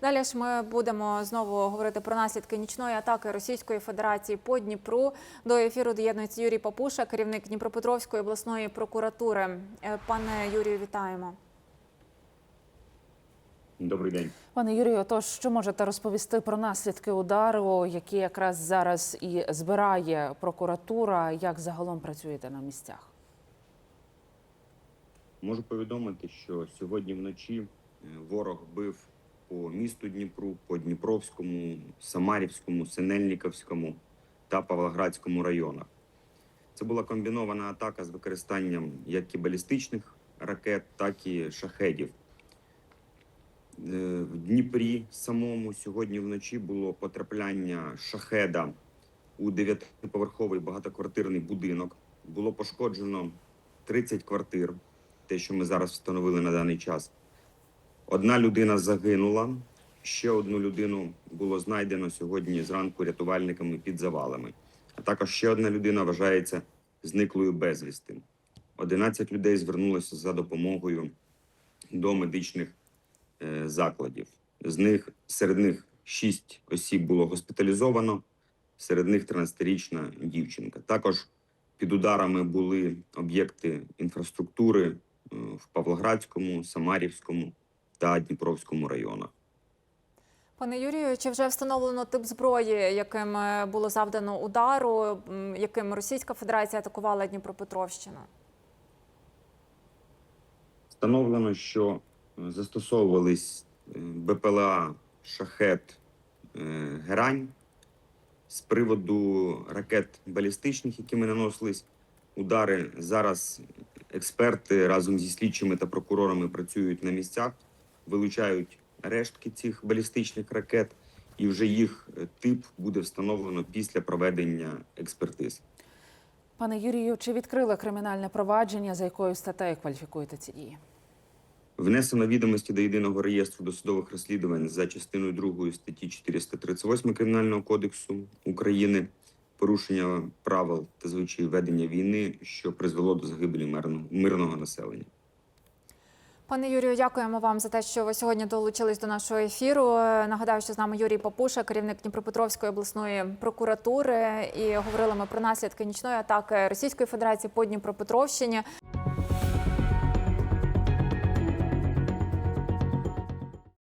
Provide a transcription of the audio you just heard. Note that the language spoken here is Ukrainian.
Далі ж ми будемо знову говорити про наслідки нічної атаки Російської Федерації по Дніпру. До ефіру доєднується Юрій Папуша, керівник Дніпропетровської обласної прокуратури. Е, Пане Юрію, вітаємо. Добрий день. Пане Юрію, отож, що можете розповісти про наслідки удару, які якраз зараз і збирає прокуратура? Як загалом працюєте на місцях? Можу повідомити, що сьогодні вночі е, ворог бив по місту Дніпру, по Дніпровському, Самарівському, Синельниковському та Павлоградському районах. Це була комбінована атака з використанням як і балістичних ракет, так і шахедів. Е, В Дніпрі самому сьогодні вночі було потрапляння шахеда у дев'ятиповерховий багатоквартирний будинок. Було пошкоджено 30 квартир, те, що ми зараз встановили на даний час. Одна людина загинула, ще одну людину було знайдено сьогодні зранку рятувальниками під завалами. А також ще одна людина вважається зниклою безвісти. 11 людей звернулося за допомогою до медичних е, закладів. З них серед них 6 осіб було госпіталізовано, серед них 13-річна дівчинка. Також під ударами були об'єкти інфраструктури е, в Павлоградському, Самарівському та Дніпровському районах. Пане Юрію, чи вже встановлено тип зброї, яким е, було завдано удару, яким Російська Федерація атакувала Дніпропетровщину? Встановлено, що е, застосовувались е, БПЛА Шахет Герань з приводу ракет балістичних, якими наносились удари. Зараз експерти разом зі слідчими та прокурорами працюють на місцях, вилучають рештки цих балістичних ракет, і вже їх е, тип буде встановлено після проведення експертиз. Пане Юрію, чи відкрили кримінальне провадження, за якою статтею кваліфікуєте ці дії? Внесено відомості до єдиного реєстру досудових розслідувань за частиною 2 статті 438 Кримінального кодексу України порушення правил та звичаїв ведення війни, що призвело до загибелі мирного, мирного населення. Пане Юрію, дякуємо вам за те, що ви сьогодні долучились до нашого ефіру. Нагадаю, що з нами Юрій Папуша, керівник Дніпропетровської обласної прокуратури, і говорили ми про наслідки нічної атаки Російської Федерації по Дніпропетровщині.